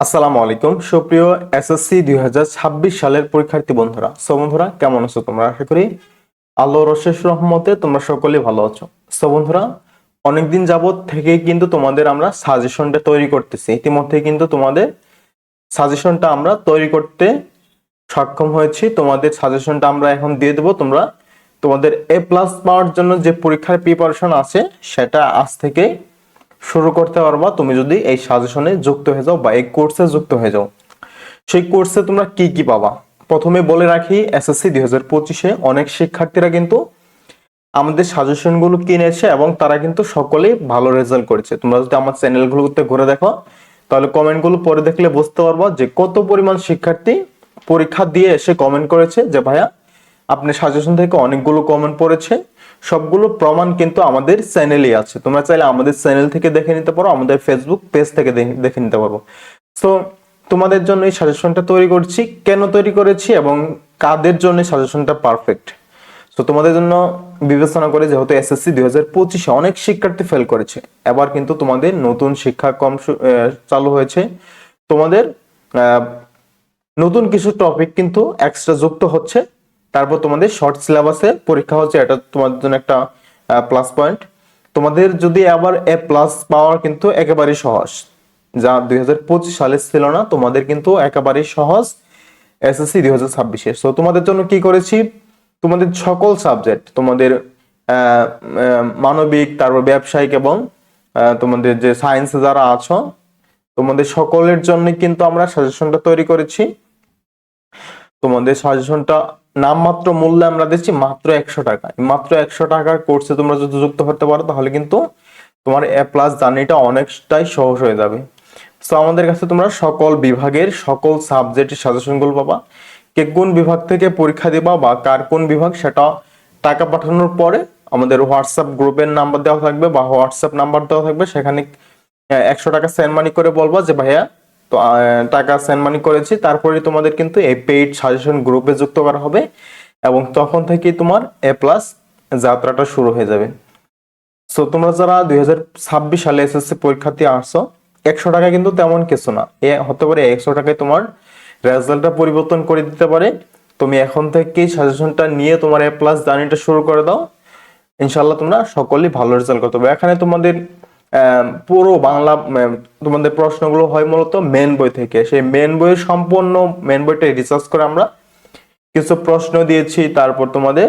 আসসালামু আলাইকুম। সুপ্রিয় এসএসসি দুই হাজার ছাব্বিশ সালের পরীক্ষার্থী বন্ধুরা, সো বন্ধুরা, কেমন আছো তোমরা? আশা করি আল্লাহর অশেষ রহমতে তোমরা সকলেই ভালো আছো। সো বন্ধুরা, অনেকদিন যাবৎ থেকে কিন্তু তোমাদের আমরা সাজেশনটা তৈরি করতেছি। ইতিমধ্যে কিন্তু তোমাদের সাজেশনটা আমরা তৈরি করতে সক্ষম হয়েছি। তোমাদের সাজেশনটা আমরা এখন দিয়ে দেবো। তোমরা তোমাদের এ প্লাস পাওয়ার জন্য যে পরীক্ষার প্রিপারেশন আছে, সেটা আজ থেকে শুরু করতে পারবা, তুমি যদি এই সাজেশনে যুক্ত হয়ে যাও বা এই কোর্সে যুক্ত হয়ে যাও। সেই কোর্সে তোমরা কি কি পাবা? প্রথমে বলে রাখি এসএসসি দুই হাজার পঁচিশে অনেক শিক্ষার্থীরা কিন্তু আমাদের সাজেশনগুলো কিনেছে এবং তারা কিন্তু সকলেই ভালো রেজাল্ট করেছে। তোমরা যদি আমার চ্যানেলগুলোতে ঘুরে দেখো, তাহলে কমেন্টগুলো পরে দেখলে বুঝতে পারবা যে কত পরিমাণ শিক্ষার্থী পরীক্ষা দিয়ে এসে কমেন্ট করেছে যে, ভাইয়া, আপনি সাজেশন থেকে অনেকগুলো কমেন্ট পড়েছে। সবগুলো প্রমাণ কিন্তু আমাদের চ্যানেলই আছে। তোমরা চাইলে আমাদের চ্যানেল থেকে দেখে নিতে পারো, আমাদের ফেসবুক পেজ থেকে দেখে- নিতে পারব তো তোমাদের জন্য এই সাজেশনটা তৈরি করছি। কেন তৈরি করেছি এবং কাদের জন্য সাজেশনটা পারফেক্ট তো তোমাদের জন্য বিবেচনা করে যেহেতু এসএসসি দুই হাজার পঁচিশে অনেক শিক্ষার্থী ফেল করেছে, এবার কিন্তু তোমাদের নতুন শিক্ষাক্রম চালু হয়েছে। তোমাদের নতুন কিছু টপিক কিন্তু এক্সট্রা যুক্ত হচ্ছে। তারপর তোমাদের শর্ট সিলেবাসে পরীক্ষা হচ্ছে, এটা তোমাদের জন্য একটা প্লাস পয়েন্ট তোমাদের যদি আবার এ প্লাস পাওয়ার কিন্তু একেবারেই সহজ। যা দুই সালে ছিল না, তোমাদের কিন্তু একেবারেই সহজ এসএসসি দুই হাজার ছাব্বিশে তো তোমাদের জন্য কি করেছি? তোমাদের সকল সাবজেক্ট তোমাদের মানবিক, তারপর ব্যবসায়িক এবং তোমাদের যে সায়েন্সে যারা আছো, তোমাদের সকলের জন্য কিন্তু আমরা সাজেশনটা তৈরি করেছি। তোমাদের সাজেশনটা নামমাত্র মূল্যে আমরা দিচ্ছি মাত্র একশো টাকা। মাত্র একশো টাকার কোর্সে তোমরা যদি যুক্ত হতে পারো, তাহলে কিন্তু তোমার এ প্লাস জার্নিটা অনেকটাই সহজ হয়ে যাবে। সো আমাদের কাছে তোমরা সকল বিভাগের সকল সাবজেক্টের সাজেশনগুলো পাবা। কে কোন বিভাগ থেকে পরীক্ষা দিবা বা কার কোন বিভাগ সেটা টাকা পাঠানোর পরে আমাদের হোয়াটসঅ্যাপ গ্রুপের নাম্বার দেওয়া থাকবে বা হোয়াটসঅ্যাপ নাম্বার দেওয়া থাকবে। সেখানে একশো টাকা সেন্ড মানি করে বলবা যে, ভাইয়া তো টাকা সেন্ড মানি করেছি। তারপরে তোমাদের কিন্তু এই পেইড সাজেশন গ্রুপে যুক্ত করা হবে এবং তখন থেকে তোমার এ প্লাস যাত্রাটা শুরু হয়ে যাবে। সো তোমরা যারা দুই সালে এসএসসি পরীক্ষার্থী আসছো, একশো টাকা কিন্তু তেমন কিছু না। এ, হতে পারে একশো টাকায় তোমার রেজাল্টটা পরিবর্তন করে দিতে পারে। তুমি এখন থেকেই সাজেশনটা নিয়ে তোমার এ প্লাস জার্নিটা শুরু করে দাও। ইনশাল্লাহ তোমরা সকলেই ভালো রেজাল্ট করতে পারবে। এখানে তোমাদের পুরো বাংলা তোমাদের প্রশ্নগুলো হয় মূলত মেন বই থেকে। সেই মেন বইয়ের সম্পূর্ণ মেন বইটা রিসার্চ করে আমরা কিছু প্রশ্ন দিয়েছি, তারপর তোমাদের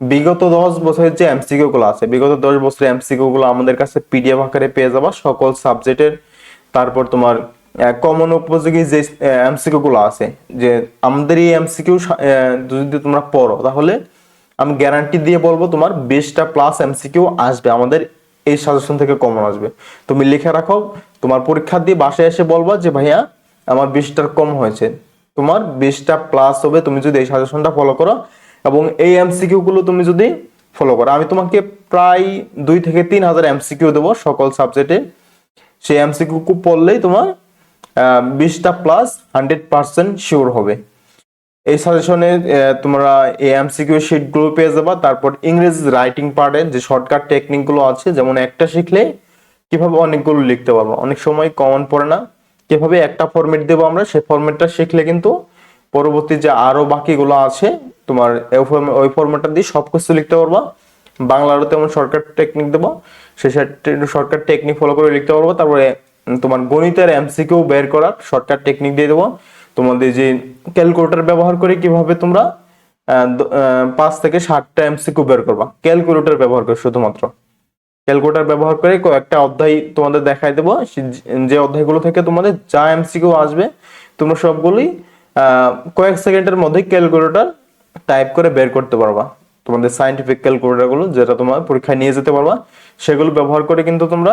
বিগত দশ বছরের যে এমসিকিউ গুলো আছে, বিগত দশ বছরের এমসিকিউ গুলো আমাদের কাছে পিডিএফ আকারে পেয়ে যাবা সকল সাবজেক্টের। তারপর তোমার কমন উপযোগী যে এমসিকিউ গুলো আছে, যে আমাদের এই এমসিকিউ যদি তোমরা পড়ো, তাহলে আমি গ্যারান্টি দিয়ে বলব তোমার বিশটা প্লাস এমসিকিউ আসবে আমাদের এই সাজেশন থেকে কমন আসবে। তুমি লিখে রাখো, তোমার পরীক্ষা দিয়ে বাসায় এসে বলবা যে, ভাইয়া, আমার বিশটার কম হয়েছে। তোমার বিশটা প্লাস হবে, তুমি যদি এই সাজেশনটা ফলো করো এবং এই এমসিকিউ গুলো তুমি যদি ফলো করো। আমি তোমাকে প্রায় দুই থেকে তিন হাজার এমসিকিউ দেবো সকল সাবজেক্টে সেই এমসিকিউ পড়লেই তোমার বিশটা প্লাস হান্ড্রেড পার্সেন্ট শিওর হবে। এই সাজেশনে তোমরা এই এমসিকিউ শিটগুলো পেয়ে যাবা। তারপর ইংরেজি রাইটিং পার্টে যে শর্টকাট টেকনিকগুলো আছে, যেমন একটা শিখলে কীভাবে অনেকগুলো লিখতে পারব। অনেক সময় কমন পড়ে না। কীভাবে একটা ফরম্যাট দেবো আমরা সেই ফরম্যাটটা শিখলে কিন্তু পরবর্তী যে আরও বাকিগুলো আছে, তোমার ওই ফরম্যাটটা দিয়ে সব কিছু লিখতে পারবা। বাংলারও তেমন শর্টকাট টেকনিক দেবো। সেই শর্টকাট টেকনিক ফলো করে লিখতে পারব। তারপরে তোমার গণিতের এমসিকিউ বের করার শর্টকাট টেকনিক দিয়ে দেবো। তোমাদের যে ক্যালকুলেটর ব্যবহার করে কীভাবে তোমরা পাঁচ থেকে ষাটটা এমসিকিউ বের করবা। ক্যালকুলেটর ব্যবহার করে শুধুমাত্র। ক্যালকুলেটর ব্যবহার করে কয়েকটা অধ্যায় তোমাদের দেখাই দেবো। যে অধ্যায়গুলো থেকে তোমাদের যা এমসিকিউ আসবে, তোমরা সবগুলোই কয়েক সেকেন্ডের মধ্যে ক্যালকুলেটর টাইপ করে বের করতে পারবা। তোমাদের সাইন্টিফিক ক্যালকুলেটরগুলো যেটা তোমার পরীক্ষায় নিয়ে যেতে পারবা, সেগুলো ব্যবহার করে কিন্তু তোমরা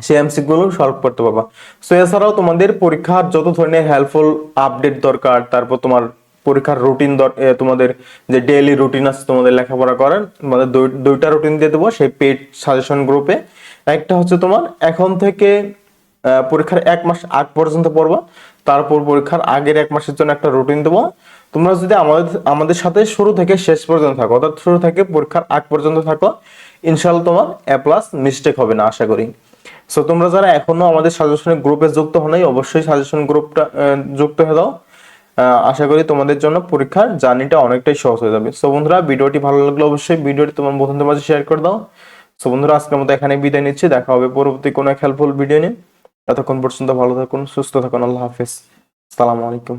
সেই এমসিকিউ গুলো সলভ করতে পারবা। সো এছাড়াও তোমাদের পরীক্ষার যত ধরনের হেল্পফুল আপডেট দরকার, তারপর তোমার পরীক্ষার রুটিন তোমাদের যে ডেইলি রুটিন আছে, তোমাদের লেখাপড়া করার, তোমাদের দুই- দুইটা রুটিন দিয়ে দেবো, সেই পেড সাজেশন গ্রুপে একটা হচ্ছে তোমার এখন থেকে পরীক্ষার এক মাস আগ পর্যন্ত পড়বা, তারপর পরীক্ষার আগের এক মাসের জন্য একটা রুটিন দেবো। তোমরা যদি আমাদের আমাদের সাথে শুরু থেকে শেষ পর্যন্ত থাকো, অর্থাৎ শুরু থেকে পরীক্ষার আগ পর্যন্ত থাকো ইনশাল্লাহ তোমার এ প্লাস মিস্টেক হবে না, আশা করি। সো তোমরা যারা এখনও আমাদের সাজেশনের গ্রুপে যুক্ত হো নাই অবশ্যই সাজেশন গ্রুপটা যুক্ত হয়ে দাও। আশা করি তোমাদের জন্য পরীক্ষার জার্নিটা অনেকটাই সহজ হয়ে যাবে। সো বন্ধুরা, ভিডিওটি ভালো লাগলে অবশ্যই ভিডিওটি তোমার বন্ধুদের মাঝে শেয়ার করে দাও। সো বন্ধুরা, আজকের মতো এখানে বিদায় নিচ্ছি। দেখা হবে পরবর্তী কোনো হেল্পফুল ভিডিও নিয়ে। এতক্ষণ পর্যন্ত ভালো থাকুন, সুস্থ থাকুন। আল্লাহ হাফিজ। আসসালামু আলাইকুম।